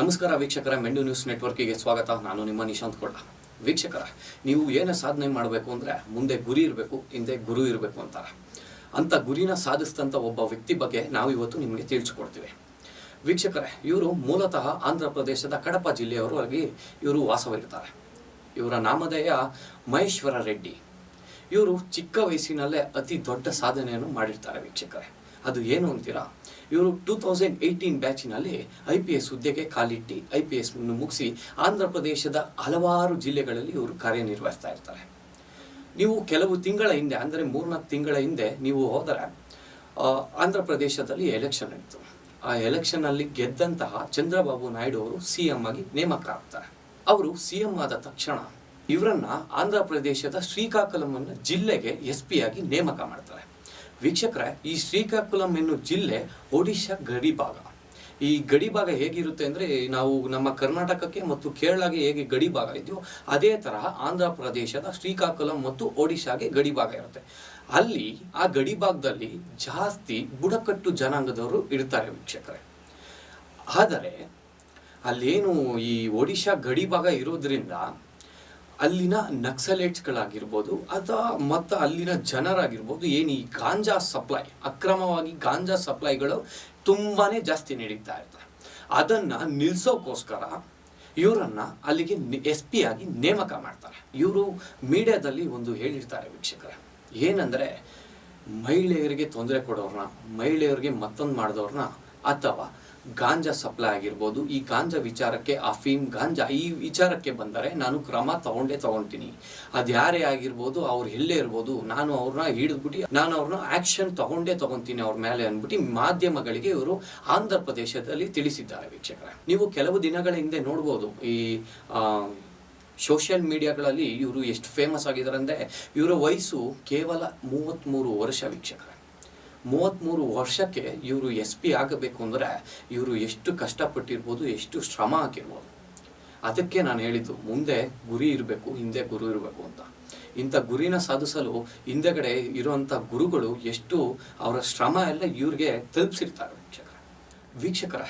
ನಮಸ್ಕಾರ ವೀಕ್ಷಕರ, ಮೆಂಡು ನ್ಯೂಸ್ ನೆಟ್ವರ್ಕಿಗೆ ಸ್ವಾಗತ. ನಾನು ನಿಮ್ಮ ನಿಶಾಂತ್ ಕೋಟ ವೀಕ್ಷಕರ, ನೀವು ಏನೇ ಸಾಧನೆ ಮಾಡಬೇಕು ಅಂದರೆ ಮುಂದೆ ಗುರಿ ಇರಬೇಕು, ಹಿಂದೆ ಗುರು ಇರಬೇಕು ಅಂತಾರೆ. ಅಂಥ ಗುರಿನ ಸಾಧಿಸಿದಂಥ ಒಬ್ಬ ವ್ಯಕ್ತಿ ಬಗ್ಗೆ ನಾವು ಇವತ್ತು ನಿಮಗೆ ತಿಳಿಸ್ಕೊಡ್ತೀವಿ. ವೀಕ್ಷಕರೇ, ಇವರು ಮೂಲತಃ ಆಂಧ್ರ ಪ್ರದೇಶದ ಕಡಪ ಜಿಲ್ಲೆಯವರಾಗಿ ಇವರು ವಾಸವಿರ್ತಾರೆ ಇವರ ನಾಮಧೇಯ ಮಹೇಶ್ವರ ರೆಡ್ಡಿ. ಇವರು ಚಿಕ್ಕ ವಯಸ್ಸಿನಲ್ಲೇ ಅತಿ ದೊಡ್ಡ ಸಾಧನೆಯನ್ನು ಮಾಡಿರ್ತಾರೆ ವೀಕ್ಷಕರೇ. ಅದು ಏನು ಅಂತೀರಾ? ಇವರು ಟೂ ತೌಸಂಡ್ ಏಯ್ಟೀನ್ ಬ್ಯಾಚಿನಲ್ಲಿ ಐ ಪಿ ಎಸ್ ಹುದ್ದೆಗೆ ಕಾಲಿಟ್ಟು ಐ ಪಿ ಎಸ್ ಮುಗಿಸಿ ಆಂಧ್ರ ಪ್ರದೇಶದ ಹಲವಾರು ಜಿಲ್ಲೆಗಳಲ್ಲಿ ಇವರು ಕಾರ್ಯನಿರ್ವಹಿಸ್ತಾ ಇರ್ತಾರೆ. ನೀವು ಕೆಲವು ತಿಂಗಳ ಹಿಂದೆ, ಅಂದರೆ ಮೂರ್ನಾಲ್ಕು ತಿಂಗಳ ಹಿಂದೆ ನೀವು ಹೋದರೆ ಆಂಧ್ರ ಪ್ರದೇಶದಲ್ಲಿ ಎಲೆಕ್ಷನ್ ಇತ್ತು. ಆ ಎಲೆಕ್ಷನ್ನಲ್ಲಿ ಗೆದ್ದಂತಹ ಚಂದ್ರಬಾಬು ನಾಯ್ಡು ಅವರು ಸಿ ಎಂ ಆಗಿ ನೇಮಕ ಆಗ್ತಾರೆ ಅವರು ಸಿ ಎಂ ಆದ ತಕ್ಷಣ ಇವರನ್ನ ಆಂಧ್ರ ಪ್ರದೇಶದ ಶ್ರೀಕಾಕುಲಂ ಜಿಲ್ಲೆಗೆ ಎಸ್ ಪಿ ಆಗಿ ನೇಮಕ ಮಾಡ್ತಾರೆ. ವೀಕ್ಷಕರೇ, ಈ ಶ್ರೀಕಾಕುಲಂ ಎನ್ನು ಜಿಲ್ಲೆ ಒಡಿಶಾ ಗಡಿ ಭಾಗ ಈ ಗಡಿ ಭಾಗ ಹೇಗಿರುತ್ತೆ ಅಂದರೆ, ನಾವು ನಮ್ಮ ಕರ್ನಾಟಕಕ್ಕೆ ಮತ್ತು ಕೇರಳಗೆ ಹೇಗೆ ಗಡಿ ಭಾಗ ಇದೆಯೋ, ಅದೇ ತರಹ ಆಂಧ್ರ ಪ್ರದೇಶದ ಶ್ರೀಕಾಕುಲಂ ಮತ್ತು ಒಡಿಶಾಗೆ ಗಡಿ ಭಾಗ ಇರುತ್ತೆ. ಅಲ್ಲಿ, ಆ ಗಡಿ ಭಾಗದಲ್ಲಿ ಜಾಸ್ತಿ ಬುಡಕಟ್ಟು ಜನಾಂಗದವರು ಇರ್ತಾರೆ ವೀಕ್ಷಕರೇ. ಆದರೆ, ಅಲ್ಲೇನು ಈ ಒಡಿಶಾ ಗಡಿ ಭಾಗ ಇರೋದ್ರಿಂದ ಅಲ್ಲಿನ ನಕ್ಸಲೇಟ್ಸ್ಗಳಾಗಿರ್ಬೋದು ಅಥವಾ ಮತ್ತು ಅಲ್ಲಿನ ಜನರಾಗಿರ್ಬೋದು ಏನು ಈ ಗಾಂಜಾ ಸಪ್ಲೈ, ಅಕ್ರಮವಾಗಿ ಗಾಂಜಾ ಸಪ್ಲೈಗಳು ತುಂಬಾ ಜಾಸ್ತಿ ನಡೀತಾ ಇರ್ತಾರೆ. ಅದನ್ನು ನಿಲ್ಲಿಸೋಕ್ಕೋಸ್ಕರ ಇವರನ್ನು ಅಲ್ಲಿಗೆ ಎಸ್ ಪಿ ಆಗಿ ನೇಮಕ ಮಾಡ್ತಾರೆ. ಇವರು ಮೀಡಿಯಾದಲ್ಲಿ ಒಂದು ಹೇಳಿರ್ತಾರೆ ವೀಕ್ಷಕರ. ಏನಂದರೆ ಮಹಿಳೆಯರಿಗೆ ತೊಂದರೆ ಕೊಡೋರ್ನ ಮಹಿಳೆಯರಿಗೆ ಮತ್ತೊಂದು ಮಾಡಿದವ್ರನ್ನ ಅಥವಾ ಗಾಂಜಾ ಸಪ್ಲೈ ಆಗಿರ್ಬೋದು, ಈ ಗಾಂಜಾ ವಿಚಾರಕ್ಕೆ ಅಫೀಮ್ ಗಾಂಜಾ ಈ ವಿಚಾರಕ್ಕೆ ಬಂದರೆ ನಾನು ಕ್ರಮ ತಗೊಂಡೇ ತಗೊಳ್ತೀನಿ ಅದು ಯಾರೇ ಆಗಿರ್ಬೋದು, ಅವ್ರು ಎಲ್ಲೇ ಇರ್ಬೋದು, ನಾನು ಅವ್ರನ್ನ ಹಿಡಿದ್ಬಿಟ್ಟು, ನಾನು ಅವ್ರನ್ನ ಆಕ್ಷನ್ ತಗೊಂಡೇ ತಗೊಂತೀನಿ ಅವ್ರ ಮೇಲೆ ಅಂದ್ಬಿಟ್ಟು ಮಾಧ್ಯಮಗಳಿಗೆ ಇವರು ಆಂಧ್ರ ಪ್ರದೇಶದಲ್ಲಿ ತಿಳಿಸಿದ್ದಾರೆ ವೀಕ್ಷಕರೇ. ನೀವು ಕೆಲವು ದಿನಗಳ ಹಿಂದೆ ನೋಡ್ಬೋದು, ಈ ಸೋಷಿಯಲ್ ಮೀಡಿಯಾಗಳಲ್ಲಿ ಇವರು ಎಷ್ಟು ಫೇಮಸ್ ಆಗಿದ್ದಾರೆ ಅಂದರೆ ಇವರ ವಯಸ್ಸು ಕೇವಲ ಮೂವತ್ತ್ಮೂರು ವರ್ಷ ವೀಕ್ಷಕರೇ. ಮೂವತ್ತ್ಮೂರು ವರ್ಷಕ್ಕೆ ಇವರು ಎಸ್ ಪಿ ಆಗಬೇಕು ಅಂದರೆ ಇವರು ಎಷ್ಟು ಕಷ್ಟಪಟ್ಟಿರ್ಬೋದು, ಎಷ್ಟು ಶ್ರಮ ಹಾಕಿರ್ಬೋದು. ಅದಕ್ಕೆ ನಾನು ಹೇಳಿದ್ದು, ಮುಂದೆ ಗುರಿ ಇರಬೇಕು, ಹಿಂದೆ ಗುರು ಇರಬೇಕು ಅಂತ. ಇಂಥ ಗುರಿನ ಸಾಧಿಸಲು ಹಿಂದೆಗಡೆ ಇರುವಂಥ ಗುರುಗಳು ಎಷ್ಟು ಅವರ ಶ್ರಮ ಎಲ್ಲ ಇವ್ರಿಗೆ ತಲುಪಿಸಿರ್ತಾರೆ ವೀಕ್ಷಕರ. ವೀಕ್ಷಕರ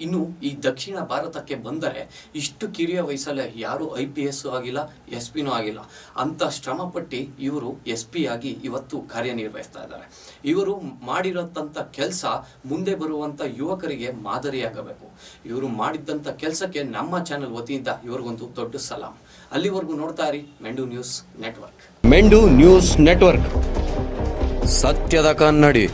ಇನ್ನು ಈ ದಕ್ಷಿಣ ಭಾರತಕ್ಕೆ ಬಂದರೆ ಇಷ್ಟು ಕಿರಿಯ ವಯಸ್ಸಲ್ಲೇ ಯಾರೂ ಐ ಪಿ ಎಸ್ ಆಗಿಲ್ಲ ಎಸ್ ಪಿನೂ ಆಗಿಲ್ಲ. ಅಂತ ಶ್ರಮಪಟ್ಟು ಇವರು ಎಸ್ ಪಿ ಆಗಿ ಇವತ್ತು ಕಾರ್ಯನಿರ್ವಹಿಸ್ತಾ ಇದ್ದಾರೆ. ಇವರು ಮಾಡಿರೋಂಥ ಕೆಲಸ ಮುಂದೆ ಬರುವಂಥ ಯುವಕರಿಗೆ ಮಾದರಿಯಾಗಬೇಕು. ಇವರು ಮಾಡಿದ್ದಂಥ ಕೆಲಸಕ್ಕೆ ನಮ್ಮ ಚಾನೆಲ್ ವತಿಯಿಂದ ಇವ್ರಿಗೊಂದು ದೊಡ್ಡ ಸಲಾಂ. ಅಲ್ಲಿವರೆಗೂ ನೋಡ್ತಾ ಇರಿ Mendu news network. Mendu news network. ಸತ್ಯದ ಕನ್ನಡಿ.